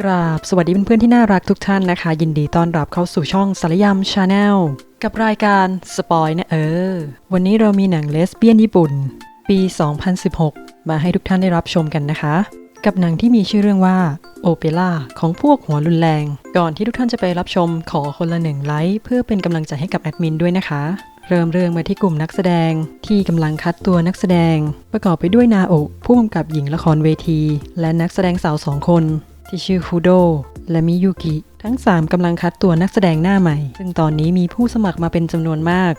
กราบ สวัสดีเพื่อนๆที่น่ารักทุกท่านนะคะ ยินดีต้อนรับเข้าสู่ช่องสารยามชาแนลกับรายการสปอยนะเออ วันนี้เรามีหนังเลสเบี้ยนญี่ปุ่น ปี 2016 มาให้ทุกท่านได้รับชมกันนะคะ กับหนังที่มีชื่อเรื่องว่าโอเปร่าของพวกหัวรุนแรง ก่อนที่ทุกท่านจะไปรับชมขอคนละหนึ่งไลค์เพื่อเป็นกำลังใจให้กับแอดมินด้วยนะคะเริ่มเรื่องมาที่กลุ่มนักแสดงที่กำลังคัดตัวนักแสดง ประกอบไปด้วยนาโอผู้กำกับหญิงละครเวที และนักแสดงสาวสองคน ที่ชื่อฟูโดและมิยุกิทั้ง 3กำลังคัดตัวนักแสดงหน้าใหม่ ซึ่งตอนนี้มีผู้สมัครมาเป็นจำนวนมาก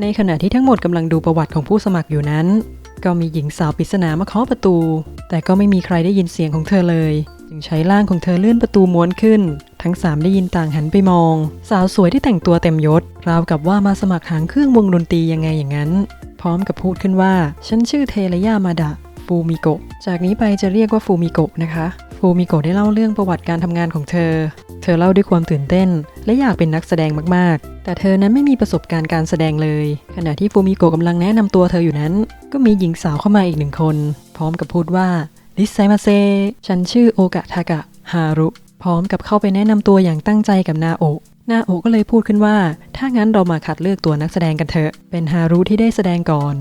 ในขณะที่ทั้งหมดกำลังดูประวัติของผู้สมัครอยู่นั้น ก็มีหญิงสาวปริศนามาเคาะประตู แต่ก็ไม่มีใครได้ยินเสียงของเธอเลย จึงใช้ร่างของเธอเลื่อนประตูม้วนขึ้น ทั้งสามได้ยินต่างหันไปมอง สาวสวยที่แต่งตัวเต็มยศ ราวกับว่ามาสมัครหางเครื่องวงดนตรียังไงอย่างนั้น พร้อมกับพูดขึ้นว่า ฉันชื่อเทระยามาดะ ฟูมิโกะ จากนี้ไปจะเรียกว่าฟูมิโกะนะคะ ฟูมิโกะได้เล่าเรื่องประวัติการทำงานของเธอ เธอเล่าด้วยความตื่นเต้น และอยากเป็นนักแสดงมากๆ แต่เธอนั้นไม่มีประสบการณ์การแสดงเลย ขณะที่ฟูมิโกะกำลังแนะนำตัวเธออยู่นั้น ก็มีหญิงสาวเข้ามาอีกหนึ่งคน พร้อมกับพูดว่าดิซไซมาเซ ฉันชื่อโอกะทากะฮารุ พร้อมกับเข้าไปแนะนำตัวอย่างตั้งใจกับนาโอะนาโอก็เลยพูดขึ้นว่า ถ้างั้นเรามาคัดเลือกตัวนักแสดงกันเถอะ เป็นฮารุที่ได้แสดงก่อน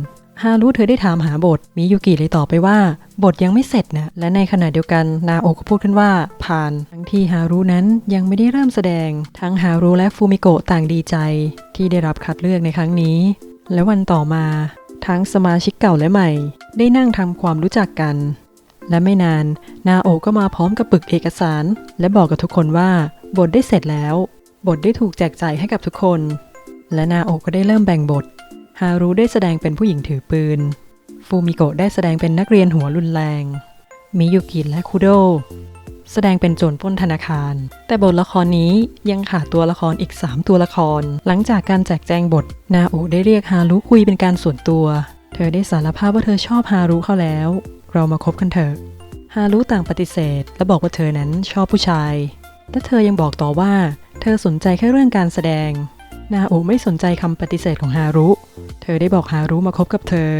ฮารุเธอได้ถามหาบทมิยุกิเลยตอบไปว่า บทยังไม่เสร็จนะ และในขณะเดียวกันนาโอก็พูดขึ้นว่า ผ่าน ทั้งที่ฮารุนั้นยังไม่ได้เริ่มแสดง ทั้งฮารุและฟูมิโกะต่างดีใจ ที่ได้รับคัดเลือกในครั้งนี้ และวันต่อมา ทั้งสมาชิกเก่าและใหม่ ได้นั่งทำความรู้จักกัน และไม่นานนาโอก็มาพร้อมกับปึกเอกสาร และบอกกับทุกคนว่า บทได้เสร็จแล้ว บทได้ถูกแจกจ่ายให้กับทุกคน และนาโอก็ได้เริ่มแบ่งบท ฮารุได้แสดงเป็นผู้หญิงถือปืน ฟูมิโกะได้แสดงเป็นนักเรียนหัวรุนแรง มิยุกิและคุโดแสดงเป็นโจรปล้นธนาคาร แต่บทละครนี้ยังขาดตัวละครอีก 3 ตัวละคร หลังจากการแจกแจงบท นาโอได้เรียกฮารุคุยเป็นการส่วนตัว เธอได้สารภาพว่าเธอชอบฮารุเข้าแล้ว เรามาคบกันเถอะ ฮารุต่างปฏิเสธ และบอกว่าเธอนั้นชอบผู้ชาย และเธอยังบอกต่อว่า เธอสนใจแค่เรื่องการแสดง นาโอไม่สนใจคำปฏิเสธของฮารุ เธอได้บอกฮารุมาคบกับเธอ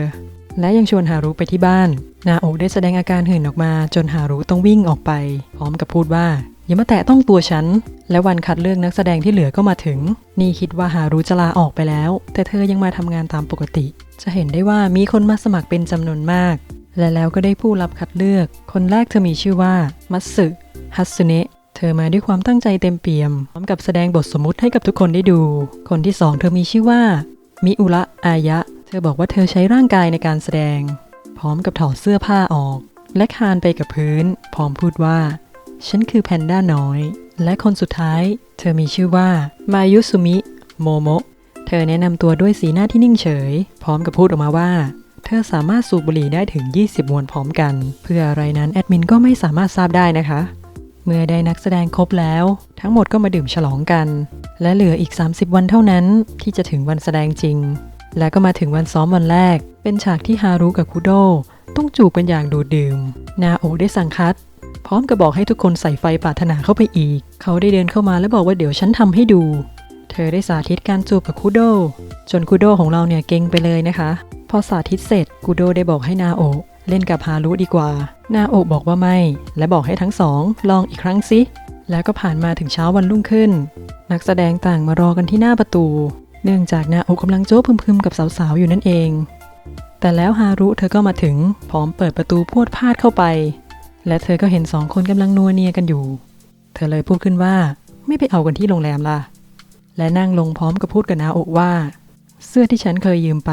และยังชวนฮารุไปที่บ้าน นาโอได้แสดงอาการหื่นออกมา จนฮารุต้องวิ่งออกไป พร้อมกับพูดว่าอย่ามาแตะต้องตัวฉัน และวันคัดเลือกนักแสดงที่เหลือก็มาถึง นี่คิดว่าฮารุจะลาออกไปแล้ว แต่เธอยังมาทำงานตามปกติ จะเห็นได้ว่ามีคนมาสมัครเป็นจำนวนมาก และแล้วก็ได้ผู้รับคัดเลือก คนแรกเธอมีชื่อว่า มัตสึฮัตสึเนะ เธอมาด้วยความตั้งใจเต็มเปี่ยม พร้อมกับแสดงบทสมมุติให้กับทุกคนได้ดู คนที่สองเธอมีชื่อว่า มิอุระอายะ เธอบอกว่าเธอใช้ร่างกายในการแสดง พร้อมกับถอดเสื้อผ้าออก และคานไปกับพื้น พร้อมพูดว่า ฉันคือแพนด้าน้อย และคนสุดท้าย เธอมีชื่อว่า มายุสุมิ โมโมะ เธอแนะนำตัวด้วยสีหน้าที่นิ่งเฉย พร้อมกับพูดออกมาว่าเธอสามารถสูบบุหรี่ได้ถึง 20 มวนพร้อมกัน เพื่ออะไรนั้นแอดมินก็ไม่สามารถทราบได้นะคะ เมื่อได้นักแสดงครบแล้ว ทั้งหมดก็มาดื่มฉลองกัน และเหลืออีก 30 วันเท่านั้นที่จะถึงวันแสดงจริง และก็มาถึงวันซ้อมวันแรก เป็นฉากที่ฮารุกับคุโดต้องจูบเป็นอย่างดูดดื่ม นาโอได้สั่งคัด พร้อมกับบอกให้ทุกคนใส่ไฟปรารถนาเข้าไปอีก เขาได้เดินเข้ามาและบอกว่าเดี๋ยวฉันทำให้ดู เธอได้สาธิตการจูบกับคุโดจนคุโดของเราเนี่ยเก่งไปเลยนะคะ พอสาธิตเสร็จคุโดได้บอกให้นาโอ เล่นกับฮารุดีกว่า นาโอะบอกว่าไม่ และบอกให้ทั้งสองลองอีกครั้งสิแล้วก็ผ่านมาถึงเช้าวันรุ่งขึ้น นักแสดงต่างมารอกันที่หน้าประตู เนื่องจากนาโอะกำลังโจ้พึมๆกับสาวๆอยู่นั่นเอง แต่แล้วฮารุเธอก็มาถึง พร้อมเปิดประตูพวดพาดเข้าไป และเธอก็เห็นสองคนกำลังนัวเนียกันอยู่ เธอเลยพูดขึ้นว่าไม่ไปเอากันที่โรงแรมล่ะ และนั่งลงพร้อมกับพูดกับนาโอะว่า เสื้อที่ฉันเคยยืมไป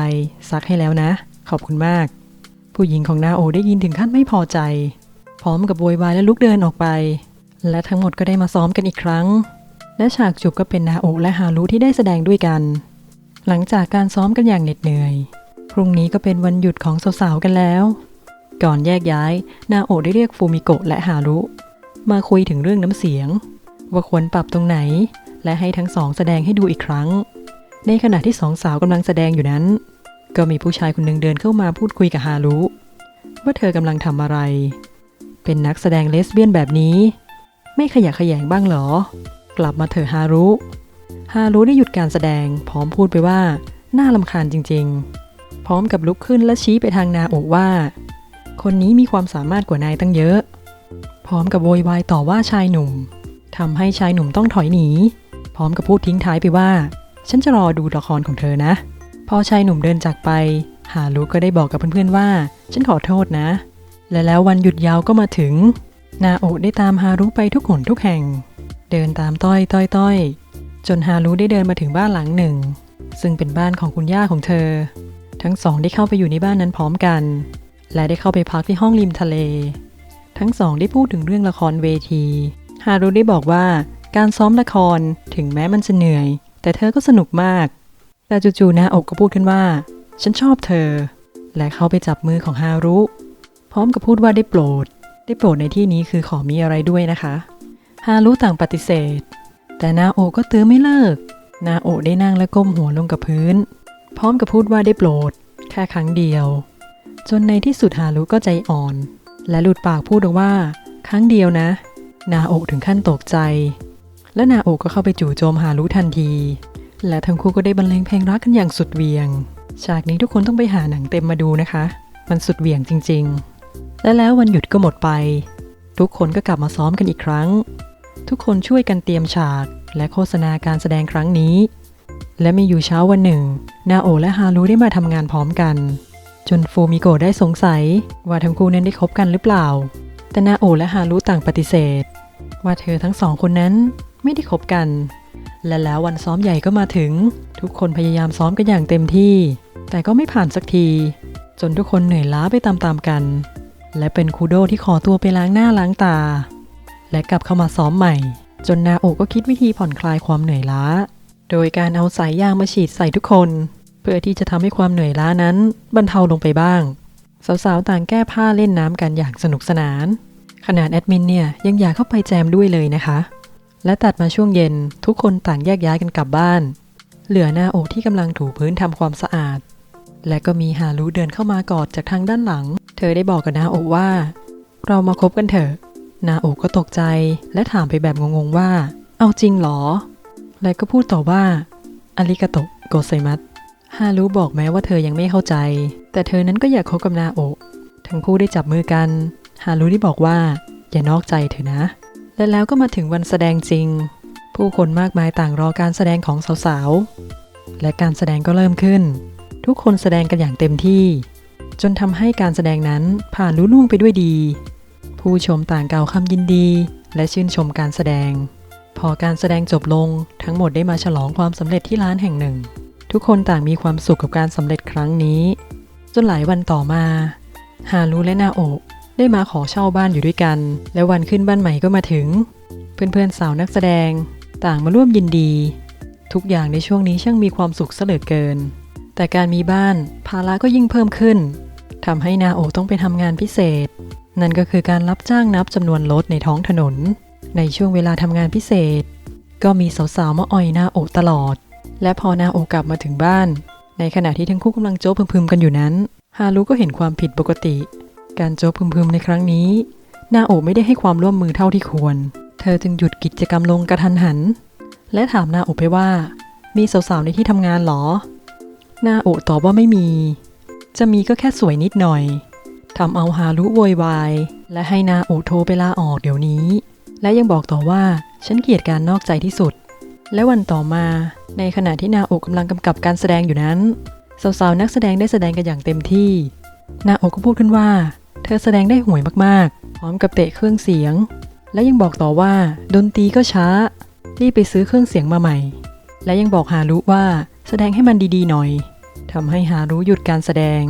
ซักให้แล้วนะ ขอบคุณมาก ผู้หญิงของนาโอได้ยินถึงขั้นไม่พอใจ พร้อมกับโวยวายและลุกเดินออกไป และทั้งหมดก็ได้มาซ้อมกันอีกครั้ง และฉากจูบก็เป็นนาโอและฮารุที่ได้แสดงด้วยกัน หลังจากการซ้อมกันอย่างเหน็ดเหนื่อย พรุ่งนี้ก็เป็นวันหยุดของสาวๆกันแล้ว ก่อนแยกย้าย นาโอได้เรียกฟูมิโกะและฮารุมาคุยถึงเรื่องน้ำเสียง ว่าควรปรับตรงไหน และให้ทั้งสองแสดงให้ดูอีกครั้ง ในขณะที่สองสาวกำลังแสดงอยู่นั้น ก็มีผู้ชายคนหนึ่งเดินเข้ามาพูดคุยกับฮารุ ว่าเธอกำลังทำอะไร เป็นนักแสดงเลสเบี้ยนแบบนี้ ไม่ขยะแขยงบ้างหรอ กลับมาเถอะฮารุ ฮารุได้หยุดการแสดง พร้อมพูดไปว่า น่าลำคาญจริง ๆ พร้อมกับลุกขึ้นและชี้ไปทางนาโอะว่า คนนี้มีความสามารถกว่านายตั้งเยอะ พร้อมกับโวยวายต่อว่าชายหนุ่มทำให้ชายหนุ่มต้องถอยหนี พร้อมกับพูดทิ้งท้ายไปว่า ฉันจะรอดูละครของเธอนะ พอชายหนุ่มเดินจากไป ฮารุก็ได้บอกกับเพื่อนๆว่า ฉันขอโทษนะ และแล้ววันหยุดยาวก็มาถึง นาโอะได้ตามฮารุไปทุกหนทุกแห่ง เดินตามต้อยต้อยต้อยจนฮารุได้เดินมาถึงบ้านหลังหนึ่ง ซึ่งเป็นบ้านของคุณย่าของเธอ ทั้งสองได้เข้าไปอยู่ในบ้านนั้นพร้อมกัน และได้เข้าไปพักที่ห้องริมทะเล ทั้งสองได้พูดถึงเรื่องละครเวที ฮารุได้บอกว่าการซ้อมละครถึงแม้มันจะเหนื่อย แต่เธอก็สนุกมาก แต่จู่ๆนาโอกก็พูดขึ้นว่า ฉันชอบเธอ และเข้าไปจับมือของฮารุ พร้อมกับพูดว่าได้โปรด ได้โปรดในที่นี้คือขอมีอะไรด้วยนะคะฮารุต่างปฏิเสธ แต่นาโอก็ตื้อไม่เลิก นาโอได้นั่งและก้มหัวลงกับพื้น พร้อมกับพูดว่าได้โปรด แค่ครั้งเดียว จนในที่สุดฮารุก็ใจอ่อน และหลุดปากพูดออกว่า ครั้งเดียวนะ นาโอถึงขั้นตกใจ และนาโอก็เข้าไปจู่โจมฮารุทันที และทั้งคู่ก็ได้บรรเลงเพลงรักกันอย่างสุดเวียง ฉากนี้ทุกคนต้องไปหาหนังเต็มมาดูนะคะ มันสุดเวียงจริง ๆ และแล้ววันหยุดก็หมดไป ทุกคนก็กลับมาซ้อมกันอีกครั้ง ทุกคนช่วยกันเตรียมฉากและโฆษณาการแสดงครั้งนี้ และมีอยู่เช้าวันหนึ่ง นาโอะและฮารุได้มาทำงานพร้อมกัน จนฟูมิโกะได้สงสัยว่าทั้งคู่นั้นได้คบกันหรือเปล่า แต่นาโอะและฮารุต่างปฏิเสธ ว่าเธอทั้งสองคนนั้นไม่ได้คบกัน และแล้ววันซ้อมใหญ่ก็มาถึง ทุกคนพยายามซ้อมกันอย่างเต็มที่ แต่ก็ไม่ผ่านสักที จนทุกคนเหนื่อยล้าไปตามๆกัน และเป็นคูโดที่ขอตัวไปล้างหน้าล้างตา และกลับเข้ามาซ้อมใหม่ จนนาโอก็คิดวิธีผ่อนคลายความเหนื่อยล้า โดยการเอาสายยางมาฉีดใส่ทุกคน เพื่อที่จะทำให้ความเหนื่อยล้านั้นบรรเทาลงไปบ้างสาวๆต่างแก้ผ้าเล่นน้ำกันอย่างสนุกสนาน ขนาดแอดมินเนี่ยยังอยากเข้าไปแจมด้วยเลยนะคะ และตัดมาช่วงเย็น ทุกคนต่างแยกย้ายกันกลับบ้าน เหลือหน้าโอกที่กำลังถูพื้นทำความสะอาด และก็มีฮารุเดินเข้ามากอดจากทางด้านหลัง เธอได้บอกกับนาโอกว่า เรามาคบกันเถอะ นาโอกก็ตกใจ และถามไปแบบงงๆว่า เอาจริงหรอ และก็พูดต่อว่าอาริกาโตโกไซมัสฮารุบอกแม้ว่าเธอยังไม่เข้าใจ แต่เธอนั้นก็อยากคบกับนาโอกทั้งคู่ได้จับมือกัน ฮารุได้บอกว่า อย่านอกใจเธอนะ และแล้วก็มาถึงวันแสดงจริง ผู้คนมากมายต่างรอการแสดงของสาวๆ และการแสดงก็เริ่มขึ้น ทุกคนแสดงกันอย่างเต็มที่ จนทำให้การแสดงนั้นผ่านลุล่วงไปด้วยดี ผู้ชมต่างกล่าวคำยินดี และชื่นชมการแสดง พอการแสดงจบลงทั้งหมดได้มาฉลองความสำเร็จที่ร้านแห่งหนึ่ง ทุกคนต่างมีความสุขกับการสำเร็จครั้งนี้ จนหลายวันต่อมา ฮารุและนาโอะ ได้มาขอเช่าบ้านอยู่ด้วยกัน และวันขึ้นบ้านใหม่ก็มาถึง เพื่อนๆสาวนักแสดง ต่างมาร่วมยินดี ทุกอย่างในช่วงนี้ช่างมีความสุขเสลือเกิน แต่การมีบ้านภาระก็ยิ่งเพิ่มขึ้นทำให้นาโอต้องไปทำงานพิเศษ นั่นก็คือการรับจ้างนับจำนวนรถในท้องถนน ในช่วงเวลาทำงานพิเศษ ก็มีสาวๆมาอ่อยนาโอตลอด และพอนาโอกลับมาถึงบ้าน ในขณะที่ทั้งคู่กำลังโจ๊พึมๆกันอยู่นั้น ฮารุก็เห็นความผิดปกติ การโจ๊พึมๆในครั้งนี้ นาโอไม่ได้ให้ความร่วมมือเท่าที่ควร เธอจึงหยุดกิจกรรมลงกระทันหัน และถามนาโอไปว่า มีสาวๆในที่ทำงานหรอ นาโอตอบว่าไม่มี จะมีก็แค่สวยนิดหน่อยทำเอาฮารุโวยวาย และให้นาโอโทรไปลาออกเดี๋ยวนี้ และยังบอกต่อว่าฉันเกลียดการนอกใจที่สุด และวันต่อมา ในขณะที่นาโอกำลังกำกับการแสดงอยู่นั้นสาวๆนักแสดงได้แสดงกันอย่างเต็มที่ นาโอก็พูดขึ้นว่า อแสดงได้ห่วยมากๆ พร้อมกับเตะเครื่องเสียง และยังบอกต่อว่า ดนตรีก็ช้า รีบไปซื้อเครื่องเสียงมาใหม่ และยังบอกฮารุว่าแสดงให้มันดีๆหน่อยทำให้ฮารุหยุดการแสดง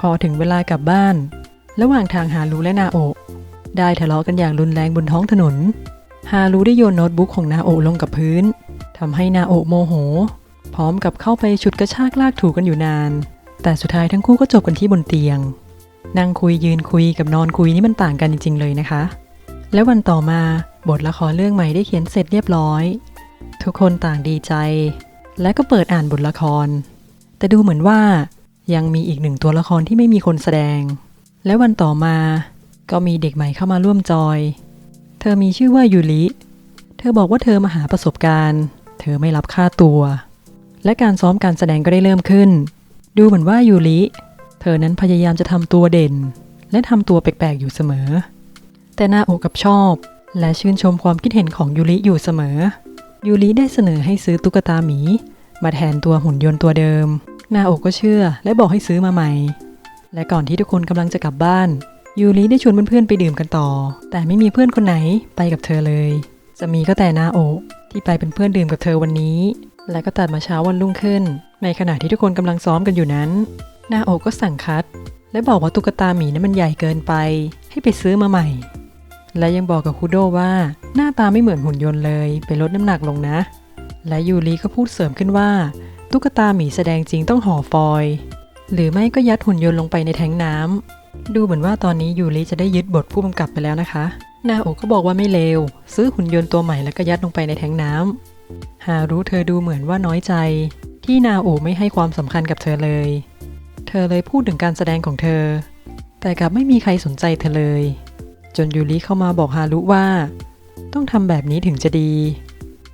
พอถึงเวลากลับบ้าน ระหว่างทางฮารุและนาโอได้ทะเลาะกันอย่างรุนแรงบนท้องถนน ฮารุได้โยนโน้ตบุ๊กของนาโอลงกับพื้นทำให้นาโอโมโห พร้อมกับเข้าไปฉุดกระชากลากถูกันอยู่นาน แต่สุดท้ายทั้งคู่ก็จบกันที่บนเตียง นั่งคุยยืนคุยกับนอนคุยนี่มันต่างกันจริง ๆ เลยนะคะ และวันต่อมาบทละครเรื่องใหม่ได้เขียนเสร็จเรียบร้อย ทุกคนต่างดีใจ และก็เปิดอ่านบทละคร แต่ดูเหมือนว่ายังมีอีกหนึ่งตัวละครที่ไม่มีคนแสดง และวันต่อมาก็มีเด็กใหม่เข้ามาร่วมจอย เธอมีชื่อว่ายูริ เธอบอกว่าเธอมาหาประสบการณ์ เธอไม่รับค่าตัว และการซ้อมการแสดงก็ได้เริ่มขึ้น ดูเหมือนว่ายูริ ธอนั้นพยายามจะทำตัวเด่น และทำตัวแปลกๆอยู่เสมอ แต่นาโอกับชอบ และชื่นชมความคิดเห็นของยูริอยู่เสมอ ยูริได้เสนอให้ซื้อตุ๊กตาหมี มาแทนตัวหุ่นยนต์ตัวเดิม นาโอก็เชื่อและบอกให้ซื้อมาใหม่ และก่อนที่ทุกคนกำลังจะกลับบ้าน ยูริได้ชวนเพื่อนๆไปดื่มกันต่อ แต่ไม่มีเพื่อนคนไหนไปกับเธอเลย จะมีก็แต่นาโอที่ไปเป็นเพื่อนดื่มกับเธอวันนี้ และก็ตัดมาเช้าวันรุ่งขึ้น ในขณะที่ทุกคนกำลังซ้อมกันอยู่นั้น นาโอก็สั่งคัด และบอกว่าตุ๊กตาหมีนั้นมันใหญ่เกินไป ให้ไปซื้อมาใหม่ และยังบอกกับคุโดว่า หน้าตาไม่เหมือนหุ่นยนต์เลย ไปลดน้ำหนักลงนะ และยูริก็พูดเสริมขึ้นว่า ตุ๊กตาหมีแสดงจริงต้องห่อฟอยหรือไม่ก็ยัดหุ่นยนต์ลงไปในแทงน้ำดูเหมือนว่าตอนนี้ยูริจะได้ยึดบทผู้กำกับไปแล้วนะคะนาโอก็บอกว่าไม่เลว ซื้อหุ่นยนต์ตัวใหม่แล้วก็ยัดลงไปในแทงน้ำฮารุเธอดูเหมือนว่าน้อยใจ ที่นาโอไม่ให้ความสำคัญกับเธอเลย เธอเลยพูดถึงการแสดงของเธอ แต่กลับไม่มีใครสนใจเธอเลย จนยูริเข้ามาบอกฮารุว่า ต้องทำแบบนี้ถึงจะดี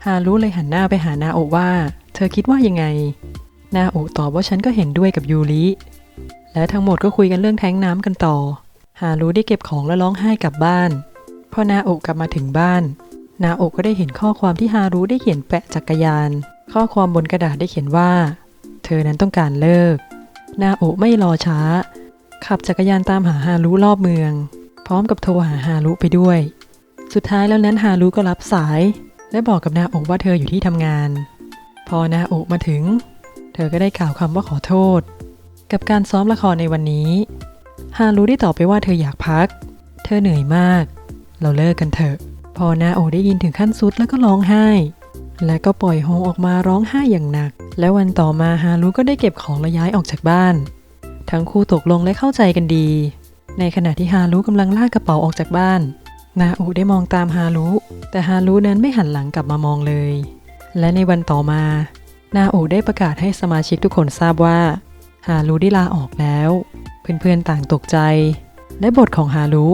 ฮารุเลยหันหน้าไปหานาโอว่า เธอคิดว่ายังไง นาโอตอบว่าฉันก็เห็นด้วยกับยูริ และทั้งหมดก็คุยกันเรื่องแท้งน้ำกันต่อ ฮารุได้เก็บของและร้องไห้กลับบ้าน พอนาโอกลับมาถึงบ้าน นาโอก็ได้เห็นข้อความที่ฮารุได้เขียนแปะจักรยาน ข้อความบนกระดาษได้เขียนว่า เธอนั้นต้องการเลิก นาโอไม่รอช้า ขับจักรยานตามหาฮารุรอบเมือง พร้อมกับโทรหาฮารุไปด้วย สุดท้ายแล้วนั้นฮารุก็รับสาย และบอกกับนาโอว่าเธออยู่ที่ทำงาน พอนาโอมาถึง เธอก็ได้กล่าวคำว่าขอโทษ กับการซ้อมละครในวันนี้ ฮารุได้ตอบไปว่าเธออยากพัก เธอเหนื่อยมาก เราเลิกกันเถอะ พอนาโอได้ยินถึงขั้นสุดแล้วก็ร้องไห้ และก็ปล่อยโฮออกมาร้องไห้อย่างหนัก และวันต่อมาฮารุก็ได้เก็บของและย้ายออกจากบ้าน ทั้งคู่ตกลงและเข้าใจกันดี ในขณะที่ฮารุกำลังลากกระเป๋าออกจากบ้าน นาโอได้มองตามฮารุแต่ฮารุนั้นไม่หันหลังกลับมามองเลย และในวันต่อมา นาโอได้ประกาศให้สมาชิกทุกคนทราบว่า ฮารุได้ลาออกแล้ว เพื่อนๆต่างตกใจ และบทของฮารุ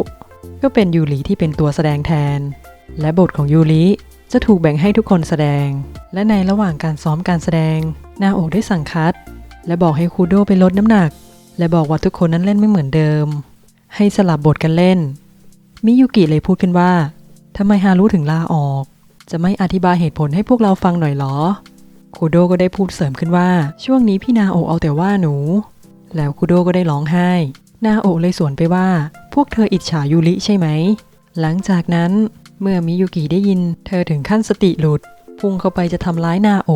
ก็เป็นยูริที่เป็นตัวแสดงแทน และบทของยูริ จะถูกแบ่งให้ทุกคนแสดง และในระหว่างการซ้อมการแสดง นาโอกได้สั่งคัด และบอกให้คูโดไปลดน้ำหนัก และบอกว่าทุกคนนั้นเล่นไม่เหมือนเดิม ให้สลับบทกันเล่น มิยุกิเลยพูดขึ้นว่าทำไมฮารุถึงลาออก จะไม่อธิบายเหตุผลให้พวกเราฟังหน่อยเหรอคูโดก็ได้พูดเสริมขึ้นว่า ช่วงนี้พี่นาโอกเอาแต่ว่าหนู แล้วคูโดก็ได้ร้องไห้ นาโอกเลยสวนไปว่า พวกเธออิจฉายูริใช่ไหม หลังจากนั้น เมื่อมิยุกิได้ยิน เธอถึงขั้นสติหลุด พุ่งเข้าไปจะทำร้ายนาโอ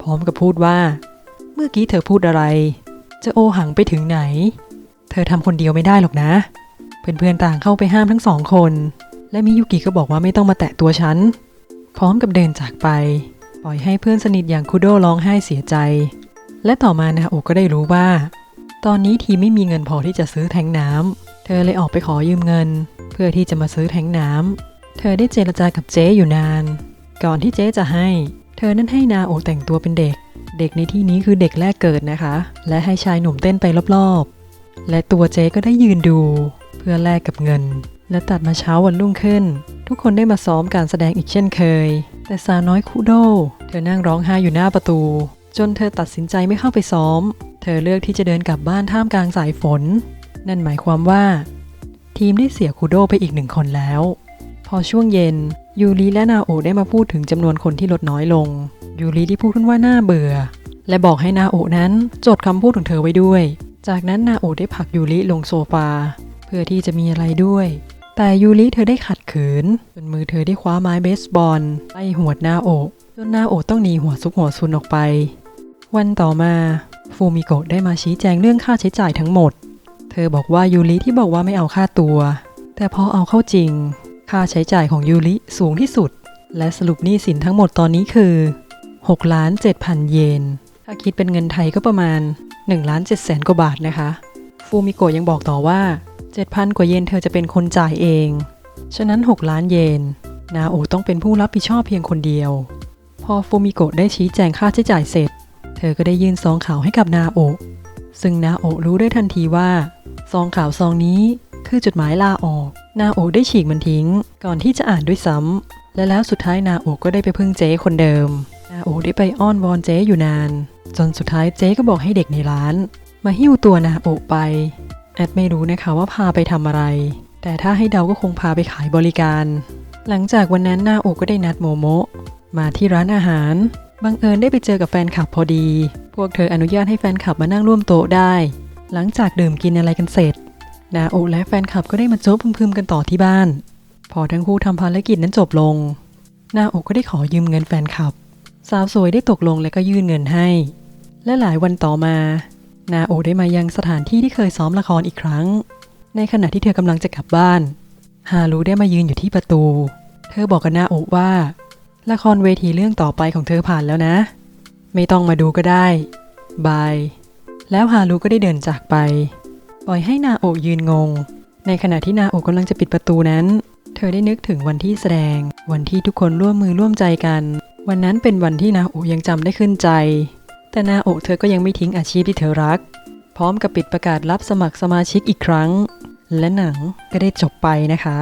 พร้อมกับพูดว่า เมื่อกี้เธอพูดอะไร จะโอหังไปถึงไหน เธอทำคนเดียวไม่ได้หรอกนะ เพื่อนๆต่างเข้าไปห้ามทั้งสองคน และมิยุกิก็บอกว่าไม่ต้องมาแตะตัวฉัน พร้อมกับเดินจากไป ปล่อยให้เพื่อนสนิทอย่างคุโดร้องไห้เสียใจ และต่อมานาโอกก็ได้รู้ว่า ตอนนี้ทีไม่มีเงินพอที่จะซื้อแทงน้ำเธอเลยออกไปขอยืมเงิน เพื่อที่จะมาซื้อแทงน้ำ เธอได้เจรจากับเจ๊อยู่นาน ก่อนที่เจ๊จะให้ เธอนั้นให้นาโอแต่งตัวเป็นเด็ก เด็กในที่นี้คือเด็กแรกเกิดนะคะ และให้ชายหนุ่มเต้นไปรอบๆ และตัวเจ๊ก็ได้ยืนดู เพื่อแลกกับเงิน และตัดมาเช้าวันรุ่งขึ้น ทุกคนได้มาซ้อมการแสดงอีกเช่นเคย แต่สาวน้อยคุโด เธอนั่งร้องไห้อยู่หน้าประตู จนเธอตัดสินใจไม่เข้าไปซ้อม เธอเลือกที่จะเดินกลับบ้านท่ามกลางสายฝน นั่นหมายความว่า ทีมได้เสียคุโดไปอีกหนึ่งคนแล้ว พอช่วงเย็น ยูริและนาโอได้มาพูดถึงจำนวนคนที่ลดน้อยลง ยูริได้พูดขึ้นว่าน่าเบื่อ และบอกให้นาโอนั้นจดคำพูดของเธอไว้ด้วย จากนั้นนาโอได้ผลักยูริลงโซฟา เพื่อที่จะมีอะไรด้วย แต่ยูริเธอได้ขัดขืนจนมือเธอได้คว้าไม้เบสบอลไล่หวดนาโอจนนาโอต้องหนีหัวซุกหัวซุนออกไป วันต่อมาฟูมิโกะได้มาชี้แจงเรื่องค่าใช้จ่ายทั้งหมด เธอบอกว่ายูริที่บอกว่าไม่เอาค่าตัว แต่พอเอาเข้าจริง ค่าใช้จ่ายของยูริสูงที่สุด และสรุปหนี้สินทั้งหมดตอนนี้คือ6ล้าน7พันเยน ถ้าคิดเป็นเงินไทยก็ประมาณ1ล้าน7แสนกว่าบาทนะคะ ฟูมิโกะยังบอกต่อว่า 7,000 กว่าเยนเธอจะเป็นคนจ่ายเอง ฉะนั้น 6 ล้านเยน นาโอต้องเป็นผู้รับผิดชอบเพียงคนเดียว พอฟูมิโกะได้ชี้แจงค่าใช้จ่ายเสร็จ เธอก็ได้ยื่นซองขาวให้กับนาโอ ซึ่งนาโอรู้ได้ทันทีว่า ซองขาวซองนี้ คือจดหมายลาออก นาโอได้ฉีกมันทิ้ง ก่อนที่จะอ่านด้วยซ้ำ และแล้วสุดท้ายนาโอก็ได้ไปพึ่งเจ๊คนเดิม นาโอได้ไปอ้อนวอนเจ๊อยู่นาน จนสุดท้ายเจ๊ก็บอกให้เด็กในร้าน มาหิ้วตัวนาโอไป แอดไม่รู้นะคะว่าพาไปทำอะไรแแต่ถ้าให้เดาก็คงพาไปขายบริการ หลังจากวันนั้นนาโอก็ได้นัดโมโมะมาที่ร้านอาหารบังเอิญได้ไปเจอกับแฟนคลับพอดี พวกเธออนุญาตให้แฟนคลับมานั่งร่วมโต๊ะได้ หลังจากดื่มกินอะไรกันเสร็จ นาโอและแฟนคลับก็ได้มาโจ๊บพึมๆกันต่อที่บ้าน พอทั้งคู่ทำภารกิจนั้นจบลง นาโอก็ได้ขอยืมเงินแฟนคลับ สาวสวยได้ตกลงและก็ยื่นเงินให้ และหลายวันต่อมา นาโอได้มายังสถานที่ที่เคยซ้อมละครอีกครั้ง ในขณะที่เธอกำลังจะกลับบ้าน ฮารุได้มายืนอยู่ที่ประตู เธอบอกกับนาโอว่า ละครเวทีเรื่องต่อไปของเธอผ่านแล้วนะ ไม่ต้องมาดูก็ได้บายแล้วฮารุก็ได้เดินจากไป ปล่อยให้นาโอยืนงง ในขณะที่นาโอกำลังจะปิดประตูนั้น เธอได้นึกถึงวันที่แสดง วันที่ทุกคนร่วมมือร่วมใจกัน วันนั้นเป็นวันที่นาโอยังจำได้ขึ้นใจ แต่นาโอเธอก็ยังไม่ทิ้งอาชีพที่เธอรัก พร้อมกับปิดประกาศรับสมัครสมาชิกอีกครั้ง และหนังก็ได้จบไปนะคะ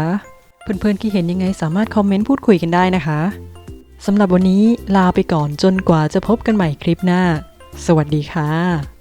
เพื่อนๆที่เห็นยังไงสามารถคอมเมนต์พูดคุยกันได้นะคะสำหรับวันนี้ลาไปก่อนจนกว่าจะพบกันใหม่คลิปหน้า สวัสดีค่ะ